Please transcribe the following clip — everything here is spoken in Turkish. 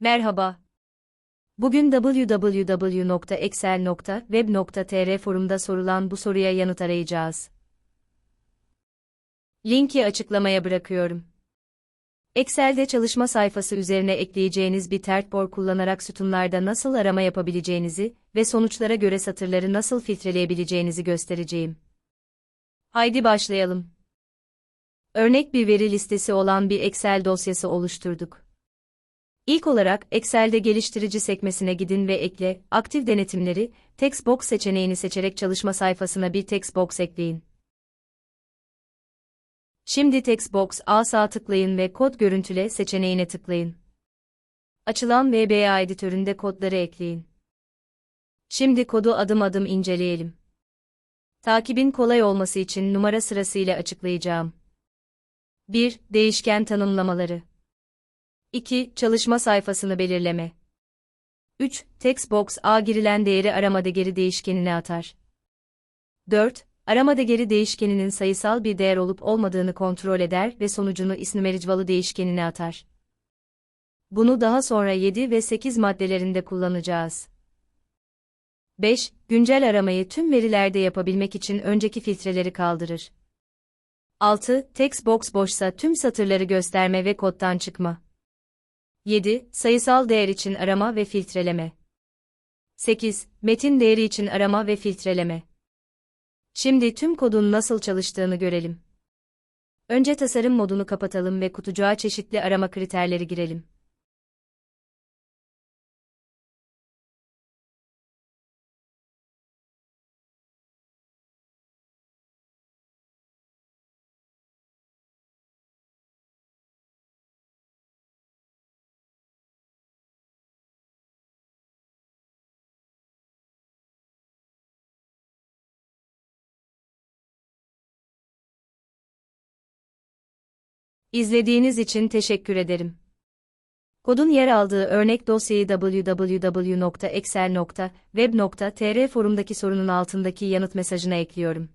Merhaba. Bugün www.excel.web.tr forumda sorulan bu soruya yanıt arayacağız. Linki açıklamaya bırakıyorum. Excel'de çalışma sayfası üzerine ekleyeceğiniz bir tertbor kullanarak sütunlarda nasıl arama yapabileceğinizi ve sonuçlara göre satırları nasıl filtreleyebileceğinizi göstereceğim. Haydi başlayalım. Örnek bir veri listesi olan bir Excel dosyası oluşturduk. İlk olarak Excel'de geliştirici sekmesine gidin ve ekle, aktif denetimleri, Textbox seçeneğini seçerek çalışma sayfasına bir Textbox ekleyin. Şimdi Textbox A sağ tıklayın ve Kod görüntüle seçeneğine tıklayın. Açılan VBA editöründe kodları ekleyin. Şimdi kodu adım adım inceleyelim. Takibin kolay olması için numara sırasıyla açıklayacağım. 1. Değişken tanımlamaları 2. Çalışma sayfasını belirleme. 3. Textbox A girilen değeri arama değeri değişkenine atar. 4. Arama değeri değişkeninin sayısal bir değer olup olmadığını kontrol eder ve sonucunu isnumericvalı değişkenine atar. Bunu daha sonra 7 ve 8 maddelerinde kullanacağız. 5. Güncel aramayı tüm verilerde yapabilmek için önceki filtreleri kaldırır. 6. Textbox boşsa tüm satırları gösterme ve koddan çıkma. 7. Sayısal değer için arama ve filtreleme. 8. Metin değeri için arama ve filtreleme. Şimdi tüm kodun nasıl çalıştığını görelim. Önce tasarım modunu kapatalım ve kutucuğa çeşitli arama kriterleri girelim. İzlediğiniz için teşekkür ederim. Kodun yer aldığı örnek dosyayı www.excel.web.tr forumdaki sorunun altındaki yanıt mesajına ekliyorum.